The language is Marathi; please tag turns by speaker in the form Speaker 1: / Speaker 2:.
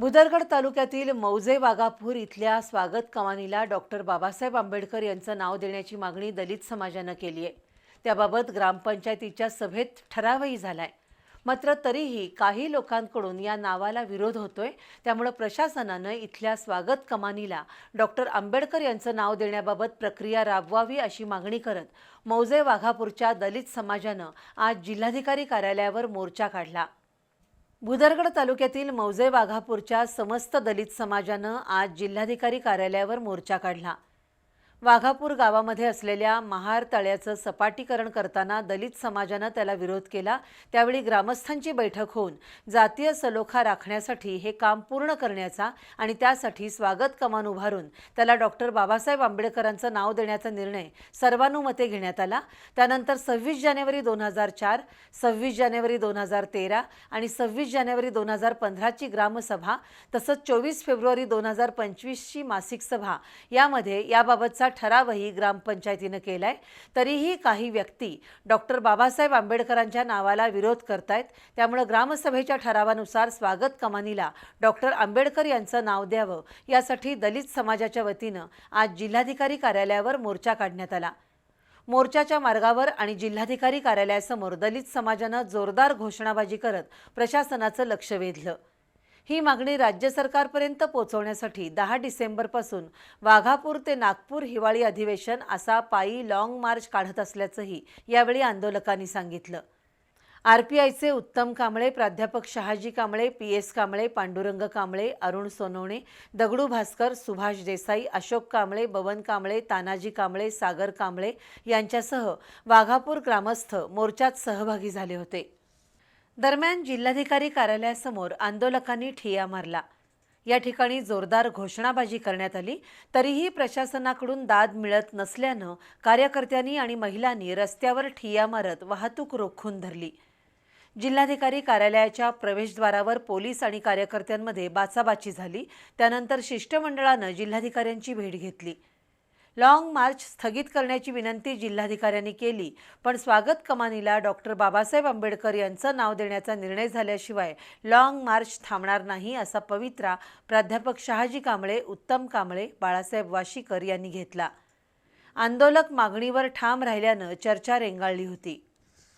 Speaker 1: भुदरगड तालुक्यातील मौजे वाघापूर इथल्या स्वागत कमानीला डॉक्टर बाबासाहेब आंबेडकर यांचं नाव देण्याची मागणी दलित समाजानं केली आहे. त्याबाबत ग्रामपंचायतीच्या सभेत ठरावही झालाय. मात्र तरीही काही लोकांकडून या नावाला विरोध होतोय. त्यामुळे प्रशासनानं इथल्या स्वागत कमानीला डॉक्टर आंबेडकर यांचं नाव देण्याबाबत प्रक्रिया राबवावी अशी मागणी करत मौजे वाघापूरच्या दलित समाजानं आज जिल्हाधिकारी कार्यालयावर मोर्चा काढला. भुदरगड तालुक्यातील मौजे वाघापूरच्या समस्त दलित समाजानं आज जिल्हाधिकारी कार्यालयावर मोर्चा काढला. वाघापूर गावामध्ये असलेल्या महार तळ्याचं सपाटीकरण करताना दलित समाजानं त्याला विरोध केला. त्यावेळी ग्रामस्थांची बैठक होऊन जातीय सलोखा राखण्यासाठी हे काम पूर्ण करण्याचा आणि त्यासाठी स्वागत कमान उभारून त्याला डॉक्टर बाबासाहेब आंबेडकरांचं नाव देण्याचा निर्णय सर्वानुमते घेण्यात आला. त्यानंतर सव्वीस जानेवारी दोन हजार चार सव्वीस जानेवारी दोन हजार तेरा आणि सव्वीस जानेवारी दोन हजार पंधराची ग्रामसभा तसंच चोवीस फेब्रुवारी दोन हजार पंचवीसची मासिक सभा यामध्ये याबाबतचा ठरावही ग्रामपंचायतीनं केलाय. तरीही काही व्यक्ती डॉक्टर बाबासाहेब आंबेडकरांच्या नावाला विरोध करतायत. त्यामुळे ग्रामसभेच्या ठरावानुसार स्वागत कमानीला डॉक्टर आंबेडकर यांचं नाव द्यावं. यासाठी दलित समाजाच्या वतीनं आज जिल्हाधिकारी कार्यालयावर मोर्चा काढण्यात आला. मोर्चाच्या मार्गावर आणि जिल्हाधिकारी कार्यालयासमोर दलित समाजानं जोरदार घोषणाबाजी करत प्रशासनाचं लक्ष वेधलं. ही मागणी राज्य सरकारपर्यंत पोहोचवण्यासाठी दहा डिसेंबरपासून वाघापूर ते नागपूर हिवाळी अधिवेशन असा पायी लाँग मार्च काढत असल्याचंही यावेळी आंदोलकांनी सांगितलं. आर पी आयचे उत्तम कांबळे प्राध्यापक शहाजी कांबळे पी एस कांबळे पांडुरंग कांबळे अरुण सोनवणे दगडू भास्कर सुभाष देसाई अशोक कांबळे बबन कांबळे तानाजी कांबळे सागर कांबळे यांच्यासह वाघापूर ग्रामस्थ मोर्चात सहभागी झाले होते. दरम्यान जिल्हाधिकारी कार्यालयासमोर आंदोलकांनी ठिया मारला. या ठिकाणी जोरदार घोषणाबाजी करण्यात आली तरीही प्रशासनाकडून दाद मिळत नसल्यानं कार्यकर्त्यांनी आणि महिलांनी रस्त्यावर ठिया मारत वाहतूक रोखून धरली. जिल्हाधिकारी कार्यालयाच्या प्रवेशद्वारावर पोलीस आणि कार्यकर्त्यांमध्ये बाचाबाची झाली त्यानंतर शिष्टमंडळानं जिल्हाधिकाऱ्यांची भेट घेतली. लाँग मार्च स्थगित करण्याची विनंती जिल्हाधिकाऱ्यांनी केली. पण स्वागत कमानीला डॉक्टर बाबासाहेब आंबेडकर यांचं नाव देण्याचा निर्णय झाल्याशिवाय लाँग मार्च थांबणार नाही असा पवित्रा प्राध्यापक शहाजी कांबळे उत्तम कांबळे बाळासाहेब वाशीकर यांनी घेतला. आंदोलक मागणीवर ठाम राहिल्यानं चर्चा रेंगाळली होती.